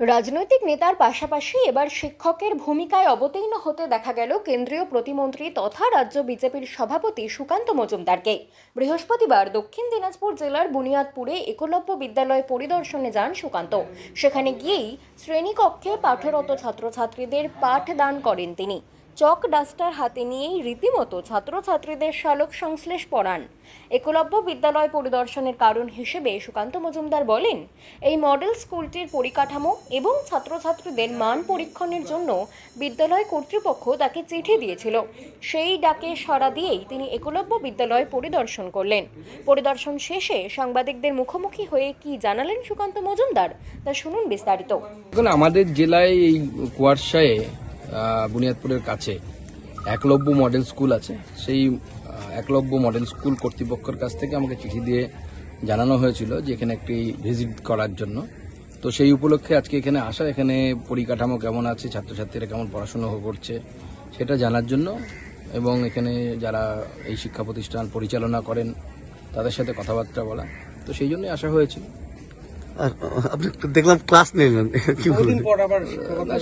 রাজনৈতিক নেতার পাশাপাশি এবার শিক্ষকের ভূমিকায় অবতীর্ণ হতে দেখা গেল কেন্দ্রীয় প্রতিমন্ত্রী তথা রাজ্য বিজেপির সভাপতি সুকান্ত মজুমদারকে। বৃহস্পতিবার দক্ষিণ দিনাজপুর জেলার বুনিয়াদপুরে একলব্য বিদ্যালয় পরিদর্শনে যান সুকান্ত। সেখানে গিয়েই শ্রেণীকক্ষে পাঠরত ছাত্রছাত্রীদের পাঠদান করেন তিনি। চক ডাস্টার হাতে নিয়েই রীতিমতো ছাত্রছাত্রীদের শালক সংশ্লেষ পড়ান। একলব্য বিদ্যালয় পরিদর্শনের কারণ হিসেবে সুকান্ত মজুমদার বলেন, এই মডেল স্কুলটির পরিকাঠামো এবং ছাত্রছাত্রীদের মান পরীক্ষণের জন্য বিদ্যালয় কর্তৃপক্ষ তাকে চিঠি দিয়েছিল। সেই ডাকে সাড়া দিয়েই তিনি একলব্য বিদ্যালয় পরিদর্শন করলেন। পরিদর্শন শেষে সাংবাদিকদের মুখোমুখি হয়ে কি জানালেন সুকান্ত মজুমদার, তা শুনুন বিস্তারিত। আমাদের জেলায় এই কুয়ারশায়ে বুনিয়াদপুরের কাছে একলব্য মডেল স্কুল আছে। সেই একলব্য মডেল স্কুল কর্তৃপক্ষের কাছ থেকে আমাকে চিঠি দিয়ে জানানো হয়েছিল যে এখানে একটি ভিজিট করার জন্য। তো সেই উপলক্ষে আজকে এখানে আসা, এখানে পরিকাঠামো কেমন আছে, ছাত্রছাত্রীরা কেমন পড়াশোনা করছে সেটা জানার জন্য এবং এখানে যারা এই শিক্ষা প্রতিষ্ঠান পরিচালনা করেন তাদের সাথে কথাবার্তা বলা। তো সেই জন্যই আসা হয়েছিল। আপনি দেখলাম ক্লাস নিলেন কি বলবেন?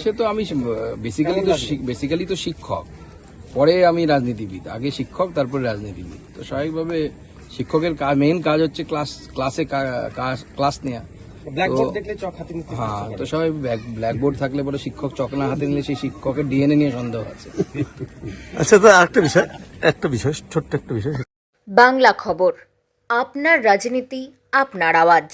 সে তো আমি বেসিক্যালি তো বেসিক্যালি তো শিক্ষক। পরে আমি রাজনীতিবিদ আগে শিক্ষক তারপরে রাজনীতিবিদ। তো স্বাভাবিকভাবে শিক্ষকের মেইন কাজ হচ্ছে ক্লাস ক্লাসে ক্লাস নেওয়া ব্ল্যাকবোর্ড দেখলে চক হাতে নিতে হ্যাঁ তো সবাই ব্ল্যাকবোর্ড থাকলে বলে শিক্ষক চক না হাতে নিলে সেই শিক্ষকের ডিএনএ নিয়ে সন্দেহ আছে। আচ্ছা তো আরেকটা বিষয় একটা বিষয় ছোট্ট একটা বিষয়। বাংলা খবর আপনার রাজনীতি আপনার আওয়াজ।